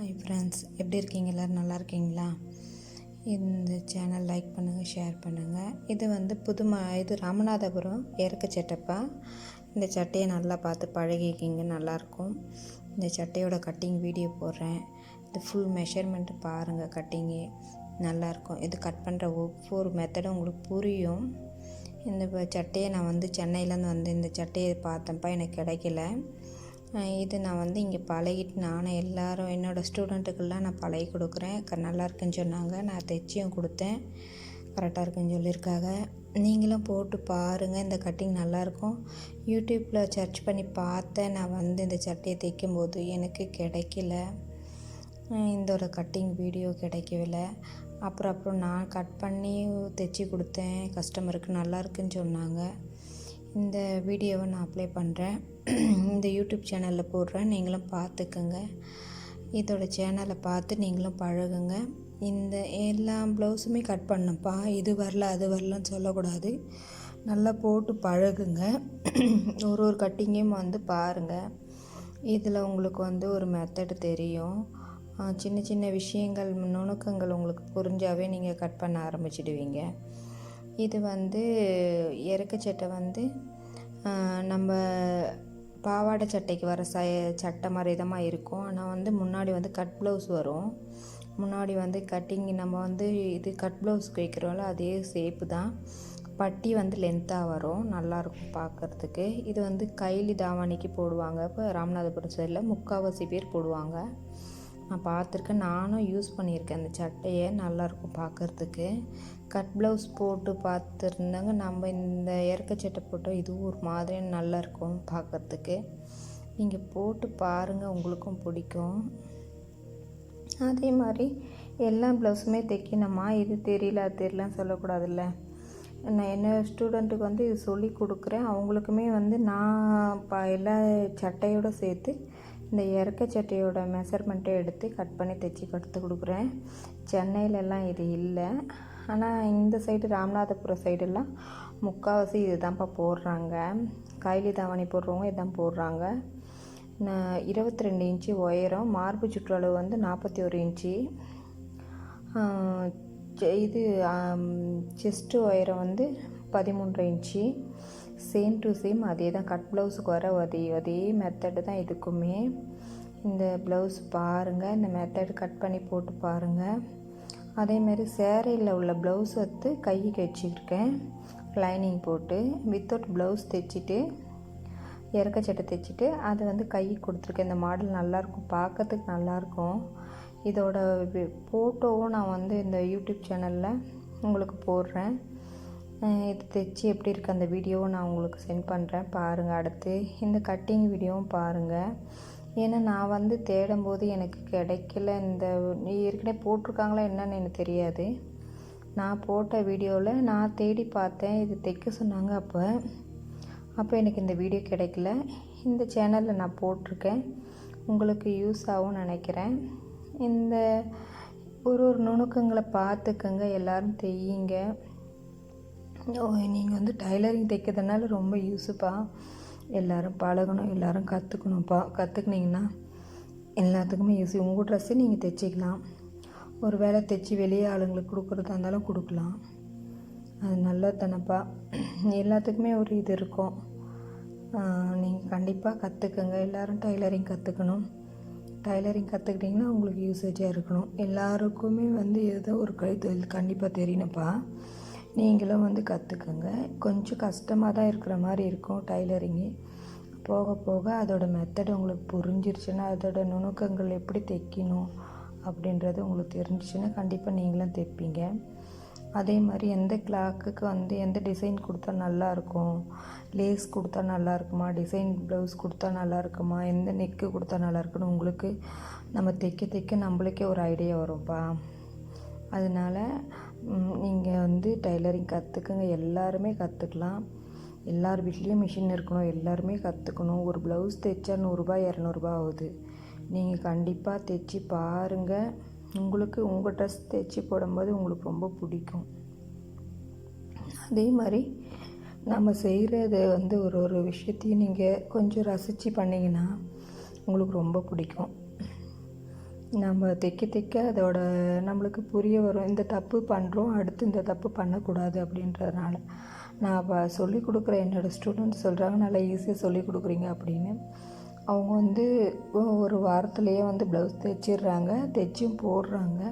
Hi friends எப்படி இருக்கீங்க? எல்லோரும் நல்லா இருக்கீங்களா? இந்த சேனல் லைக் பண்ணுங்கள் ஷேர் பண்ணுங்கள் இது வந்து புதுமா இது ராமநாதபுரம் இறக்க சட்டப்பா. இந்த சட்டையை நல்லா பார்த்து பழகிக்கிங்க நல்லாயிருக்கும். இந்த சட்டையோட கட்டிங் வீடியோ போடுறேன். இது ஃபுல் மெஷர்மெண்ட்டு பாருங்கள் கட்டிங்கு நல்லாயிருக்கும். இது கட் பண்ணுற ஒவ்வொரு மெத்தடும் உங்களுக்கு புரியும். இந்த சட்டையை நான் வந்து சென்னையிலேருந்து வந்து இந்த சட்டையை பார்த்தேன்ப்பா எனக்கு கிடைக்கல. இது நான் வந்து இங்கே பழகிட்டு நானும் எல்லாரும் என்னோடய ஸ்டூடெண்ட்டுக்கெல்லாம் நான் பழகி கொடுக்குறேன். க நல்லா இருக்குன்னு சொன்னாங்க. நான் தைச்சியும் கொடுத்தேன். கரெக்டாக இருக்குன்னு சொல்லியிருக்காங்க. நீங்களும் போட்டு பாருங்கள் இந்த கட்டிங் நல்லாயிருக்கும். யூடியூப்பில் சர்ச் பண்ணி பார்த்தேன். நான் வந்து இந்த சட்டையை தைக்கும்போது எனக்கு கிடைக்கல. இந்த ஒரு கட்டிங் வீடியோ கிடைக்கவில்லை. அப்புறம் அப்புறம் நான் கட் பண்ணி தைச்சி கொடுத்தேன். கஸ்டமருக்கு நல்லா இருக்குன்னு சொன்னாங்க. இந்த வீடியோவை நான் அப்ளை பண்ணுறேன் இந்த யூடியூப் சேனலில் போடுறேன். நீங்களும் பார்த்துக்கோங்க இதோட சேனலை பார்த்து நீங்களும் பழகுங்க. இந்த எல்லா ப்ளவுஸுமே கட் பண்ணப்பா. இது வரல அது வரலன்னு சொல்லக்கூடாது. நல்லா போட்டு பழகுங்க. ஒரு ஒரு கட்டிங்கையும் வந்து பாருங்கள் இதில் உங்களுக்கு வந்து ஒரு மெத்தடு தெரியும். சின்ன சின்ன விஷயங்கள் நுணுக்கங்கள் உங்களுக்கு புரிஞ்சாவே நீங்கள் கட் பண்ண ஆரம்பிச்சிடுவீங்க. இது வந்து எருக்கச்சட்டை சட்டை வந்து நம்ம பாவாடை சட்டைக்கு வர ச சட்டை மாதிரி தான் இருக்கும். ஆனால் வந்து முன்னாடி வந்து கட் ப்ளவுஸ் வரும். முன்னாடி வந்து கட்டிங் நம்ம வந்து இது கட் ப்ளவுஸ்க்கு வைக்கிறோம்ல அதே ஷேப்பு தான். பட்டி வந்து லென்த்தாக வரும். நல்லாயிருக்கும் பார்க்குறதுக்கு இது வந்து கைலி தாவாணிக்கு போடுவாங்க. இப்போ ராமநாதபுரம் சைடில் முக்கால்வாசி பேர் போடுவாங்க. நான் பார்த்துருக்கேன். நானும் யூஸ் பண்ணியிருக்கேன். அந்த சட்டையை நல்லாயிருக்கும் பார்க்குறதுக்கு. கட் ப்ளவுஸ் போட்டு பார்த்துருந்தாங்க. நம்ம இந்த இறக்க சட்டை போட்டால் இதுவும் ஒரு மாதிரி நல்லாயிருக்கும் பார்க்குறதுக்கு. நீங்கள் போட்டு பாருங்கள் உங்களுக்கும் பிடிக்கும். அதே மாதிரி எல்லா ப்ளவுஸுமே தைக்கணுமா? இது தெரியல அது தெரியலன்னு சொல்லக்கூடாதுல்ல. நான் என்ன ஸ்டூடெண்ட்டுக்கு வந்து இது சொல்லி கொடுக்குறேன். அவங்களுக்குமே வந்து நான் எல்லா சட்டையோடு சேர்த்து இந்த இறக்க சட்டையோட மெஷர்மெண்ட்டை எடுத்து கட் பண்ணி தைச்சி கற்றுக் கொடுக்குறேன். சென்னையிலலாம் இது இல்லை. ஆனால் இந்த சைடு ராமநாதபுரம் சைடெல்லாம் முக்கால்வாசி இதுதான்ப்பா போடுறாங்க. கைலி தாவணி போடுறவங்க இதான் போடுறாங்க. நான் இருபத்தி ரெண்டு இன்ச்சு உயரம் மார்பு சுற்றளவு வந்து நாற்பத்தி ஒரு இன்ச்சு இது செஸ்ட்டு உயரம் வந்து பதிமூன்று இன்ச்சு. சேம் டு சேம் அதே தான். கட் ப்ளவுஸுக்கு வர அதே அதே மெத்தடு தான் இதுக்குமே. இந்த ப்ளவுஸ் பாருங்கள் இந்த மெத்தட் கட் பண்ணி போட்டு பாருங்கள் அதேமாரி சேரீயில் உள்ள ப்ளவுஸ் வந்து கைக்கு வச்சுருக்கேன். லைனிங் போட்டு வித்தவுட் ப்ளவுஸ் தைச்சிட்டு இறக்க சட்டை தைச்சிட்டு அது வந்து கை கொடுத்துருக்கேன். இந்த மாடல் நல்லாயிருக்கும் பார்க்கறதுக்கு நல்லாயிருக்கும். இதோட ஃபோட்டோவும் நான் வந்து இந்த யூடியூப் சேனலில் உங்களுக்கு போடுறேன். இது தைச்சி எப்படி இருக்குது அந்த வீடியோவை நான் உங்களுக்கு சென்ட் பண்ணுறேன் பாருங்கள் அடுத்து இந்த கட்டிங் வீடியோவும் பாருங்கள் ஏன்னா நான் வந்து தேடும்போது எனக்கு கிடைக்கல. இந்த ஏற்கனவே போட்டிருக்காங்களா என்னன்னு எனக்கு தெரியாது. நான் போட்ட வீடியோவில் நான் தேடி பார்த்தேன். இது தைக்க சொன்னாங்க அப்போ. அப்போ எனக்கு இந்த வீடியோ கிடைக்கல. இந்த சேனலில் நான் போட்டிருக்கேன். உங்களுக்கு யூஸ் ஆகும் நினைக்கிறேன். இந்த ஒரு ஒரு நுணுக்கங்களை பார்த்துக்கங்க. எல்லோரும் தெய்யுங்க நீங்கள் வந்து டைலரிங் தைக்கிறதுனால ரொம்ப யூஸுப்பா எல்லோரும் பழகணும் எல்லோரும் கற்றுக்கணும்ப்பா கற்றுக்குனீங்கன்னா எல்லாத்துக்குமே யூஸ் உங்கள் ட்ரெஸ்ஸே நீங்கள் தைச்சிக்கலாம். ஒரு வேளை தைச்சி வெளியே ஆளுங்களுக்கு கொடுக்குறதா இருந்தாலும் கொடுக்கலாம். அது நல்லது தானப்பா எல்லாத்துக்குமே ஒரு இது இருக்கும். நீங்கள் கண்டிப்பாக கற்றுக்குங்க எல்லோரும் டைலரிங் கற்றுக்கணும் டைலரிங் கற்றுக்கிட்டிங்கன்னா உங்களுக்கு யூசேஜாக இருக்கணும். எல்லாருக்குமே வந்து ஏதோ ஒரு கைத்தொழில் கண்டிப்பாக தெரியணும்ப்பா. நீங்களும் வந்து கற்றுக்குங்க கொஞ்சம் கஷ்டமாக தான் இருக்கிற மாதிரி இருக்கும் டைலரிங்கு போக போக அதோட மெத்தட் உங்களுக்கு புரிஞ்சிருச்சுன்னா அதோட நுணுக்கங்கள் எப்படி தைக்கணும் அப்படின்றது உங்களுக்கு தெரிஞ்சிச்சுன்னா கண்டிப்பாக நீங்களும் தைப்பீங்க. அதே மாதிரி எந்த கிளாக்குக்கு வந்து எந்த டிசைன் கொடுத்தா நல்லாயிருக்கும் லேஸ் கொடுத்தா நல்லா இருக்குமா? டிசைன் ப்ளவுஸ் கொடுத்தா நல்லா இருக்குமா? எந்த நெக்கு கொடுத்தா நல்லா இருக்குன்னு உங்களுக்கு நம்ம தைக்க தைக்க நம்மளுக்கே ஒரு ஐடியா வரும்ப்பா அதனால் நீங்கள் வந்து டைலரிங் கற்றுக்குங்க எல்லாருமே கற்றுக்கலாம் எல்லார் வீட்லேயும் மிஷின் இருக்கணும். எல்லாருமே கற்றுக்கணும் ஒரு ப்ளவுஸ் தைச்சா நூறுரூபா இரநூறுபா ஆகுது. நீங்கள் கண்டிப்பாக தைச்சி பாருங்கள் உங்களுக்கு உங்கள் ட்ரெஸ் தைச்சி போடும்போது உங்களுக்கு ரொம்ப பிடிக்கும். அதே மாதிரி நம்ம செய்கிறது வந்து ஒரு ஒரு விஷயத்தையும் நீங்கள் கொஞ்சம் ரசித்து பண்ணிங்கன்னா உங்களுக்கு ரொம்ப பிடிக்கும். நம்ம தைக்க தைக்க அதோட நம்மளுக்கு புரிய வரும் இந்த தப்பு பண்ணுறோம் அடுத்து இந்த தப்பு பண்ணக்கூடாது அப்படின்றதுனால. நான் இப்போ சொல்லிக் கொடுக்குற என்னோடய ஸ்டூடெண்ட்ஸ் சொல்கிறாங்க நல்லா ஈஸியாக சொல்லிக் கொடுக்குறீங்க அப்படின்னு. அவங்க வந்து ஒரு வாரத்துலேயே வந்து ப்ளவுஸ் தைச்சிடுறாங்க தைச்சும் போடுறாங்க.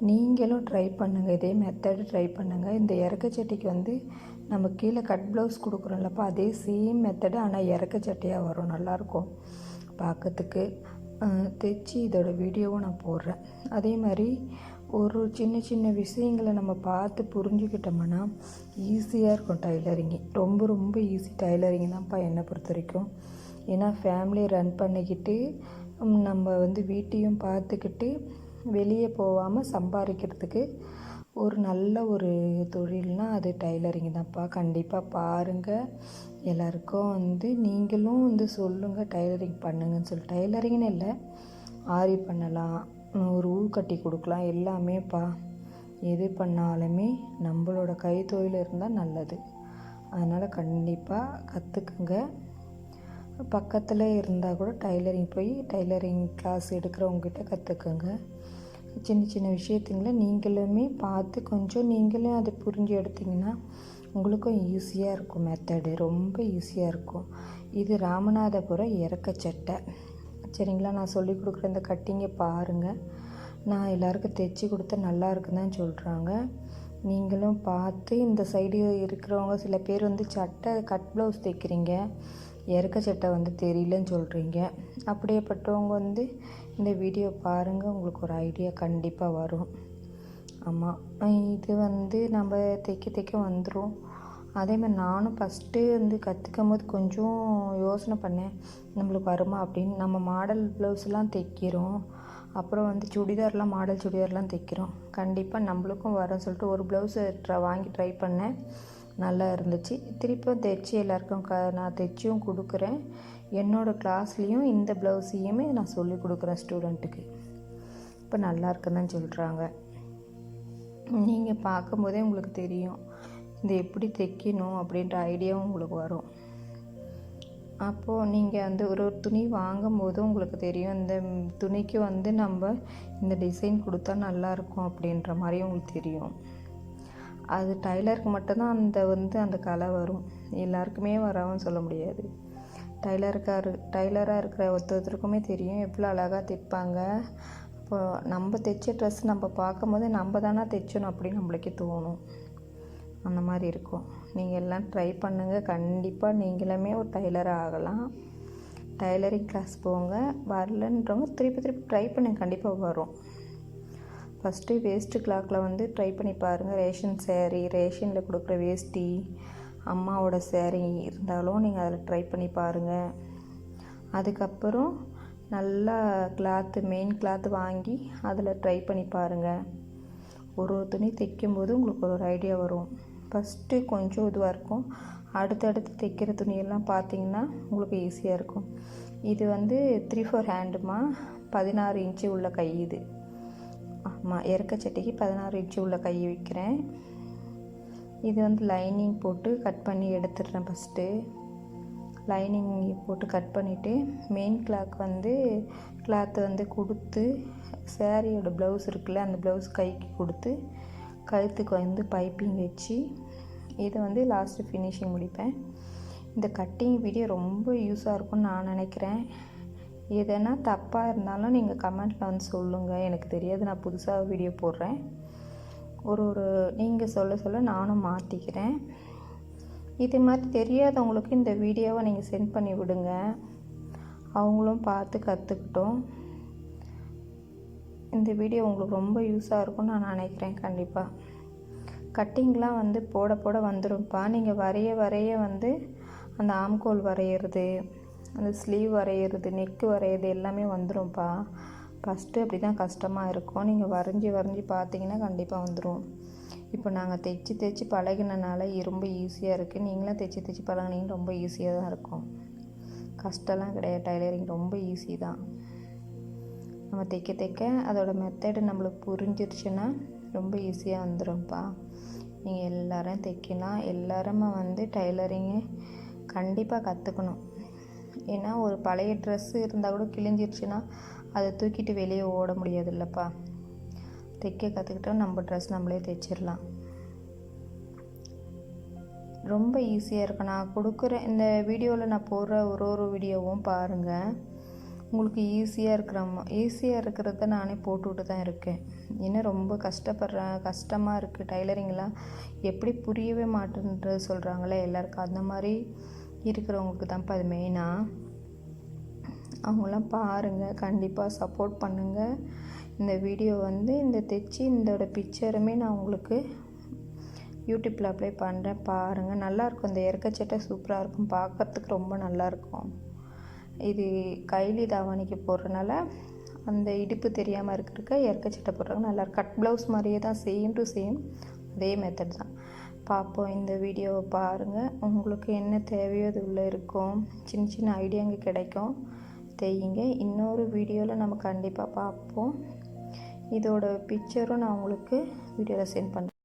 நீங்களும் ட்ரை பண்ணுங்கள் இதே மெத்தடு ட்ரை பண்ணுங்கள் இந்த இறக்கச்சட்டிக்கு வந்து நம்ம கீழே கட் ப்ளவுஸ் கொடுக்குறோம்லப்பா அதே சேம் மெத்தடு ஆனால் இறக்க வரும் நல்லாயிருக்கும் பார்க்கறதுக்கு தைச்சி இதோட வீடியோவும் நான் போடுறேன். அதே மாதிரி ஒரு சின்ன சின்ன விஷயங்களை நம்ம பார்த்து புரிஞ்சுக்கிட்டோம்னா ஈஸியாக இருக்கும் டைலரிங்கு ரொம்ப ரொம்ப ஈஸி டைலரிங் தான்ப்பா என்னை பொறுத்த வரைக்கும். ஏன்னா ஃபேமிலியை ரன் பண்ணிக்கிட்டு நம்ம வந்து வீட்டையும் பார்த்துக்கிட்டு வெளியே போகாமல் சம்பாதிக்கிறதுக்கு ஒரு நல்ல ஒரு தொழில்னால் அது டைலரிங் தான்ப்பா. கண்டிப்பாக பாருங்கள் எல்லாருக்கும் வந்து நீங்களும் வந்து சொல்லுங்கள் டைலரிங் பண்ணுங்கன்னு சொல்லி. டைலரிங்னு இல்லை ஆரி பண்ணலாம் ஒரு ஊ கட்டி கொடுக்கலாம் எல்லாமேப்பா. எது பண்ணாலுமே நம்மளோட கைத்தொழில் இருந்தால் நல்லது. அதனால் கண்டிப்பாக கற்றுக்குங்க பக்கத்தில் இருந்தால் கூட டைலரிங் போய் டைலரிங் கிளாஸ் எடுக்கிறவங்ககிட்ட கற்றுக்குங்க சின்ன சின்ன விஷயத்துங்கள நீங்களுமே பார்த்து கொஞ்சம் நீங்களும் அதை புரிஞ்சு எடுத்தீங்கன்னா உங்களுக்கும் ஈஸியாக இருக்கும் மெத்தடு ரொம்ப ஈஸியாக இருக்கும். இது ராமநாதபுரம் இறக்க சட்டை சரிங்களா? நான் சொல்லி கொடுக்குற இந்த கட்டிங்கை பாருங்கள் நான் எல்லாருக்கும் தைச்சி கொடுத்தா நல்லா இருக்குன்னு தான் சொல்கிறாங்க நீங்களும் பார்த்து இந்த சைடு இருக்கிறவங்க சில பேர் வந்து சட்டை கட் ப்ளவுஸ் தைக்கிறீங்க. இறக்க சட்டை வந்து தெரியலன்னு சொல்கிறீங்க அப்படியேப்பட்டவங்க வந்து இந்த வீடியோ பாருங்கள் உங்களுக்கு ஒரு ஐடியா கண்டிப்பாக வரும். ஆமாம் இது வந்து நம்ம தைக்க தைக்க வந்துடும் அதே மாதிரி நானும் ஃபஸ்ட்டு வந்து கற்றுக்கும் போது கொஞ்சம் யோசனை பண்ணேன் நம்மளுக்கு வருமா அப்படின்னு. நம்ம மாடல் ப்ளவுஸ்லாம் தைக்கிறோம். அப்புறம் வந்து சுடிதார்லாம் மாடல் சுடிதார்லாம் தைக்கிறோம். கண்டிப்பாக நம்மளுக்கும் வரும்னு சொல்லிட்டு ஒரு ப்ளவுஸை ட்ரை வாங்கி ட்ரை பண்ணேன். நல்லா இருந்துச்சு. திருப்பியும் தைச்சி எல்லாருக்கும் க நான் தைச்சியும் கொடுக்குறேன். என்னோடய கிளாஸ்லேயும் இந்த ப்ளவுஸையுமே நான் சொல்லி கொடுக்குறேன் ஸ்டூடெண்ட்டுக்கு இப்போ நல்லா இருக்குன்னு தான் சொல்கிறாங்க நீங்கள் பார்க்கும்போதே உங்களுக்கு தெரியும். இது எப்படி தைக்கணும் அப்படின்ற ஐடியாவும் உங்களுக்கு வரும். அப்போது நீங்கள் வந்து ஒரு ஒரு துணி வாங்கும்போது உங்களுக்கு தெரியும். இந்த துணிக்கு வந்து நம்ம இந்த டிசைன் கொடுத்தா நல்லாயிருக்கும் அப்படின்ற மாதிரி உங்களுக்கு தெரியும். அது டைலருக்கு மட்டும்தான் அந்த வந்து அந்த கலை வரும். எல்லாருக்குமே வராமல் சொல்ல முடியாது. டைலருக்காரு டைலராக இருக்கிற ஒருத்த ஒருத்தருக்குமே தெரியும். எவ்வளோ அழகாக தைப்பாங்க. இப்போ நம்ம தைச்ச ட்ரெஸ் நம்ம பார்க்கும்போது நம்ம தானே தைச்சணும் அப்படின்னு நம்மளுக்கே தோணும். அந்த மாதிரி இருக்கும். நீங்கள் எல்லாம் ட்ரை பண்ணுங்கள் கண்டிப்பாக நீங்களுமே ஒரு டைலராக ஆகலாம். டைலரிங் கிளாஸ் போங்க. வரலன்றவங்க திருப்பி திருப்பி ட்ரை பண்ணுங்க. கண்டிப்பாக வரும். ஃபஸ்ட்டு வேஸ்ட்டு கிளாக்கில் வந்து ட்ரை பண்ணி பாருங்கள் ரேஷன் சேரீ ரேஷனில் கொடுக்குற வேஷ்டி அம்மாவோட சேரீ இருந்தாலும் நீங்கள் அதில் ட்ரை பண்ணி பாருங்கள் அதுக்கப்புறம் நல்லா கிளாத்து மெயின் கிளாத்து வாங்கி அதில் ட்ரை பண்ணி பாருங்கள் ஒரு ஒரு துணி தைக்கும்போது உங்களுக்கு ஒரு ஐடியா வரும். ஃபஸ்ட்டு கொஞ்சம் இதுவாக இருக்கும். அடுத்தடுத்து தைக்கிற துணியெல்லாம் பார்த்தீங்கன்னா உங்களுக்கு ஈஸியாக இருக்கும். இது வந்து த்ரீ ஃபோர் ஹேண்டுமா பதினாறு இன்ச்சு உள்ள கை இது. ஆமாம் எறக்கச்சட்டிக்கு பதினாறு இன்ச்சு உள்ள கை வைக்கிறேன். இது வந்து லைனிங் போட்டு கட் பண்ணி எடுத்துடுறேன் ஃபஸ்ட்டு லைனிங் போட்டு கட் பண்ணிவிட்டு மெயின் கிளாக் வந்து கிளாத்தை வந்து கொடுத்து சேரீயோட ப்ளவுஸ் இருக்குல்ல அந்த ப்ளவுஸ் கைக்கு கொடுத்து கழுத்துக்கு வந்து பைப்பிங் வச்சு இதை வந்து லாஸ்ட்டு ஃபினிஷிங் முடிப்பேன். இந்த கட்டிங் வீடியோ ரொம்ப யூஸாக இருக்கும்னு நான் நினைக்கிறேன். எதனா தப்பாக இருந்தாலும் நீங்கள் கமெண்ட்டில் வந்து சொல்லுங்கள் எனக்கு தெரியாது நான் புதுசாக வீடியோ போடுறேன். ஒரு ஒரு நீங்கள் சொல்ல சொல்ல நானும் மாற்றிக்கிறேன் இது மாதிரி தெரியாதவங்களுக்கு இந்த வீடியோவை நீங்கள் சென்ட் பண்ணி விடுங்க. அவங்களும் பார்த்து கற்றுக்கிட்டோம் இந்த வீடியோ உங்களுக்கு ரொம்ப யூஸாக இருக்கும்னு நான் நினைக்கிறேன் கண்டிப்பாக கட்டிங்லாம் வந்து போட போட வந்துடும்ப்பா நீங்கள் வரைய வரைய வந்து அந்த ஆம்கோல் வரைகிறது அந்த ஸ்லீவ் வரைகிறது நெக்கு வரைகிறது எல்லாமே வந்துடும்ப்பா ஃபஸ்ட்டு அப்படி தான் கஷ்டமாக இருக்கும். நீங்கள் வரைஞ்சி வரைஞ்சி பார்த்தீங்கன்னா கண்டிப்பாக வந்துடும் இப்போ நாங்கள் தைச்சி தைச்சி பழகினனால ரொம்ப ஈஸியாக இருக்குது நீங்களும் தைச்சி தைச்சி பழகுனீங்க ரொம்ப ஈஸியாக தான் இருக்கும். கஷ்டம்லாம் கிடையாது. டைலரிங் ரொம்ப ஈஸி தான். நம்ம தைக்க தைக்க அதோடய மெத்தடு நம்மளுக்கு புரிஞ்சிருச்சுன்னா ரொம்ப ஈஸியாக வந்துடும்ப்பா நீங்கள் எல்லாரும் தைக்கலாம். எல்லாருமே வந்து டைலரிங்கு கண்டிப்பாக கற்றுக்கணும் ஏன்னா ஒரு பழைய ட்ரெஸ்ஸு இருந்தால் கூட கிழிஞ்சிருச்சுன்னா அதை தூக்கிட்டு வெளியே ஓட முடியாது இல்லைப்பா தைக்க கற்றுக்கிட்டா நம்ம ட்ரெஸ் நம்மளே தைச்சிடலாம். ரொம்ப ஈஸியாக இருக்கும் நான் கொடுக்குற இந்த வீடியோவில் நான் போடுற ஒரு ஒரு வீடியோவும் பாருங்கள் உங்களுக்கு ஈஸியாக இருக்கிற ஈஸியாக இருக்கிறத நானே போட்டுவிட்டு தான் இருக்கேன். ஏன்னா ரொம்ப கஷ்டப்படுறேன் கஷ்டமாக இருக்குது டைலரிங்லாம் எப்படி புரியவே மாட்டேன்றது சொல்கிறாங்களே எல்லாருக்கும். அந்த மாதிரி இருக்கிறவங்களுக்கு தான்ப்பா அது மெயினாக அவங்களாம் பாருங்கள் கண்டிப்பாக சப்போர்ட் பண்ணுங்கள் இந்த வீடியோ வந்து இந்த தைச்சி இதோட பிக்சருமே நான் உங்களுக்கு யூடியூப்பில் அப்ளை பண்ணுறேன் பாருங்கள் நல்லாயிருக்கும் இந்த இறக்கச்சட்டை சூப்பராக இருக்கும். பார்க்குறதுக்கு ரொம்ப நல்லாயிருக்கும் இது கைலி தாவணிக்கு போடுறனால அந்த இடுப்பு தெரியாமல் இருக்கிறக்க இறக்கச்சட்டை போடுறாங்க நல்லா கட் ப்ளவுஸ் மாதிரியே தான் சேம் டு சேம் அதே மெத்தட் தான். பார்ப்போம் இந்த வீடியோவை பாருங்கள் உங்களுக்கு என்ன தேவையோ அது உள்ளே இருக்கும். சின்ன சின்ன ஐடியாங்க கிடைக்கும். தெரியுங்க இன்னொரு வீடியோவில் நம்ம கண்டிப்பாக பார்ப்போம். இதோட பிக்சரும் நான் உங்களுக்கு வீடியோவில் சென்ட் பண்ணுறேன்